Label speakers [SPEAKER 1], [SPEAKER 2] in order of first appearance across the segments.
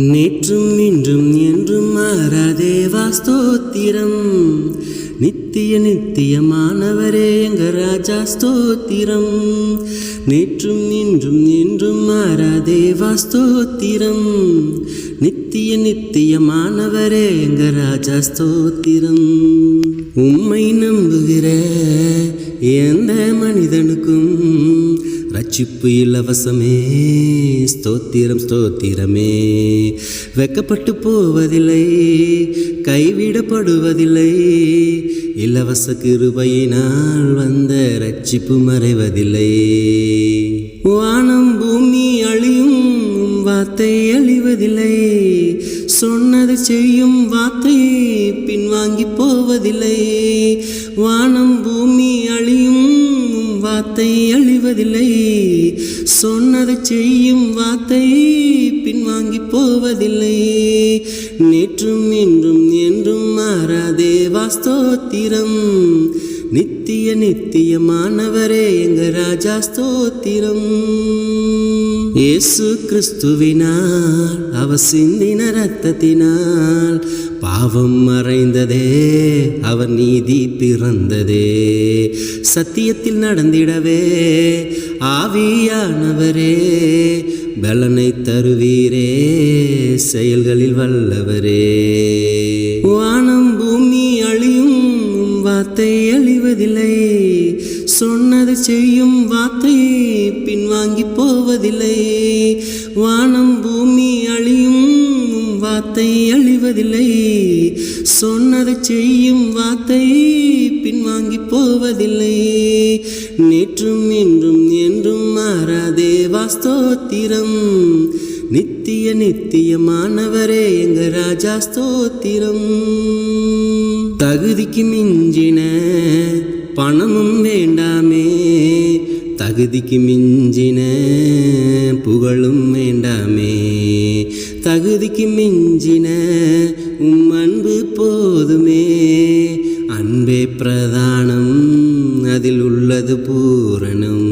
[SPEAKER 1] நேற்றும் இன்றும் என்றும் மாறாதே வாஸ்தோத்திரம். நித்திய நித்தியமானவரே எங்க ராஜா ஸ்தோத்திரம். நேற்றும் இன்றும் என்றும் மாறாதே வாஸ்தோத்திரம். நித்திய நித்தியமானவரே எங்க ராஜா ஸ்தோத்திரம். உம்மை நம்புகிற எந்த மனிதனுக்கும் ரட்சிப்பு இலவசமே ஸ்தோத்திரம் ஸ்தோத்திரமே வெக்கப்பட்டு போவதில்லை கைவிடப்படுவதில்லை இலவச கிருபையினால் வந்த ரட்சிப்பு மறைவதில்லை வானம் பூமி அழியும் வார்த்தை அழிவதில்லை சொன்னது செய்யும் வார்த்தை பின்வாங்கி போவதில்லை வானம் பூமி வார்த்தை அழிவதில்லை. சொன்னது செய்யும் வார்த்தை பின்வாங்கி போவதில்லை. நேற்றும் இன்றும் என்றும் மாறாதே வாஸ்தோத்திரம். நித்திய நித்தியமானவரே எங்க ராஜா ஸ்தோத்திரம். இயேசு கிறிஸ்துவினால் அவ சிந்தின ரத்தத்தினால் பாவம் மறைந்ததே அவர் நீதி பிறந்ததே. சத்தியத்தில் நடந்திடவே ஆவியானவரே பலனை தருவீரே செயல்களில் வல்லவரே. வானம் பூமி அழியும் வார்த்தை அழிவதில்லை சொன்னது செய்யும் வார்த்தை பின்வாங்கி போவதில்லை. வானம் பூமி வார்த்தை அழிவதில்லை. சொன்னது செய்யும் வார்த்தை பின்வாங்கி போவதில்லை. நேற்றும் இன்றும் என்றும் மாறாதே வாஸ்தோத்திரம். நித்திய நித்தியமானவரே எங்க ராஜா ஸ்தோத்திரம். தகுதிக்கு மிஞ்சின பணமும் வேண்டாமே. தகுதிக்கு மிஞ்சின புகழும் வேண்டாமே. தகுதிக்கு மிஞ்சின உம் அன்பு போதுமே. அன்பே பிரதானம் அதில் உள்ளது பூரணம்.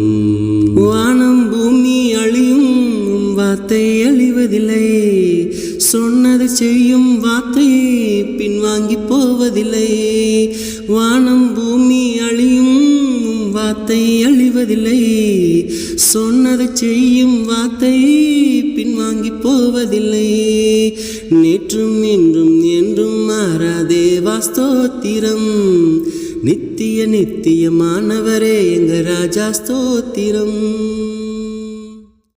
[SPEAKER 1] வானம் பூமி அழியும் உம் வார்த்தை அழிவதில்லை. சொன்னது செய்யும் வார்த்தையை பின்வாங்கி போவதில்லை. வானம் பூமி அழியும் வார்த்தை அழிவதில்லை. சொன்னது செய்யும் வார்த்தை பின்வாங்கி போவதில்லை. நேற்றும் இன்றும் என்றும் மாறாதே வாஸ்தோத்திரம். நித்திய நித்தியமானவரே எங்க ராஜா ஸ்தோத்திரம்.